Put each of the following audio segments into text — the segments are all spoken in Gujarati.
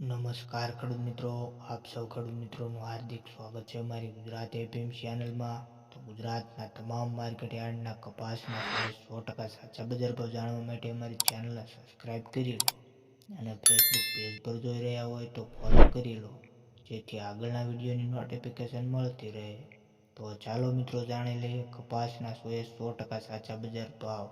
નમસ્કાર ખેડૂત મિત્રો, આપ સૌ ખેડૂત મિત્રોનું હાર્દિક સ્વાગત છે મારી ગુજરાત એફએમ ચેનલમાં. તો ગુજરાતના તમામ માર્કેટ યાર્ડના કપાસના સો ટકા સાચા બજાર ભાવ જાણવા માટે અમારી ચેનલને સબસ્ક્રાઇબ કરી લો અને ફેસબુક પેજ પર જોઈ રહ્યા હોય તો ફોલો કરી લો, જેથી આગળના વિડીયોની નોટિફિકેશન મળતી રહે. તો ચાલો મિત્રો જાણી લઈએ કપાસના સોએ સો ટકા સાચા બજાર ભાવ.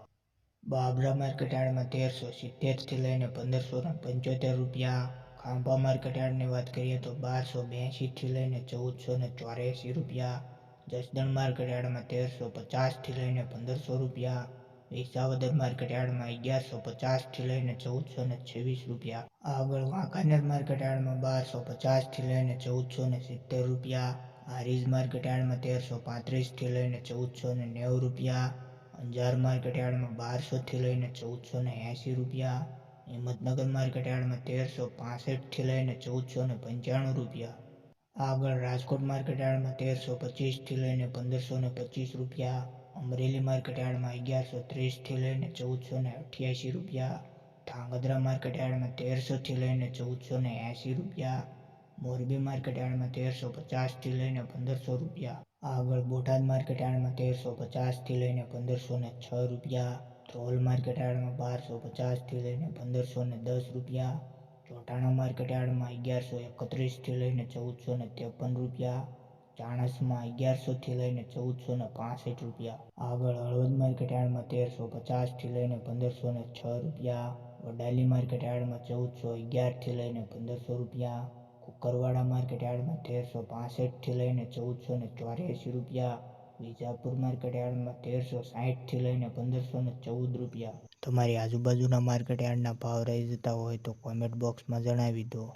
બાબરા માર્કેટ યાર્ડમાં તેરસો સિત્તેરથી લઈને પંદરસો પંચોતેર રૂપિયા ખાંભા માર્કેટ વાત કરીએ તો બારસો બ્યાસીથી લઈને ચૌદસો ને ચોર્યાસી રૂપિયા, જસદણ માર્કેટ તેરસો પચાસથી લઈને પંદરસો રૂપિયા, વિસાવદર માર્કેટ યાર્ડમાં અગિયારસો પચાસથી લઈને ચૌદસો ને છવ્વીસ રૂપિયા, આગળ વાંકાનેર માર્કેટ બારસો પચાસથી લઈને ચૌદસો ને સિત્તેર રૂપિયા, હારીજ માર્કેટ યાર્ડમાં તેરસો પાંત્રીસથી લઈને ચૌદસો ને નેવું રૂપિયા, અંજાર માર્કેટ બારસોથી લઈને ચૌદસો ને એંસી રૂપિયા હિંમતનગર માર્કેટ તેરસો પાસઠથી લઈને ચૌદસો ને પંચાણું રૂપિયા. આગળ રાજકોટ માર્કેટ તેરસો પચીસથી લઈને પંદરસો ને પચીસ રૂપિયા. અમરેલી માર્કેટ યાર્ડમાં અગિયારસો ત્રીસથી લઈને ચૌદસો ને અઠ્યાસી રૂપિયા. ધાંગધ્રા માર્કેટ યાર્ડમાં તેરસોથી લઈને ચૌદસો ને એંસી રૂપિયા. મોરબી માર્કેટ તેરસો પચાસથી લઈને પંદરસો રૂપિયા. આગળ બોટાદ માર્કેટ તેરસો પચાસથી લઈને પંદરસો ને છ રૂપિયા. ધ્રોલ માર્કેટ યાર્ડમાં બારસો પચાસથી લઈને પંદરસો ને દસ રૂપિયા, ચોટાણા માર્કેટ યાર્ડમાં અગિયારસો એકત્રીસથી લઈને ચૌદસો ને ત્રેપન રૂપિયા, ચાણસમાં અગિયારસોથી લઈને ચૌદસો ને પાસઠ રૂપિયા. આગળ હળવદ માર્કેટ તેરસો પચાસથી લઈને પંદરસો ને છ રૂપિયા. વડાલી માર્કેટ યાર્ડમાં ચૌદસો અગિયારથી લઈને પંદરસો રૂપિયા. કુકરવાડા માર્કેટ યાર્ડમાં તેરસો પાસઠથી લઈને ચૌદસો ને ચોર્યાસી રૂપિયા. વિજાપુર માર્કેટ તેરસો સાહીઠથી લઈને પંદરસો ને ચૌદ રૂપિયા. તમારી આજુબાજુના માર્કેટ ભાવ રહી જતા હોય તો કોમેન્ટ બોક્સમાં જણાવી દો.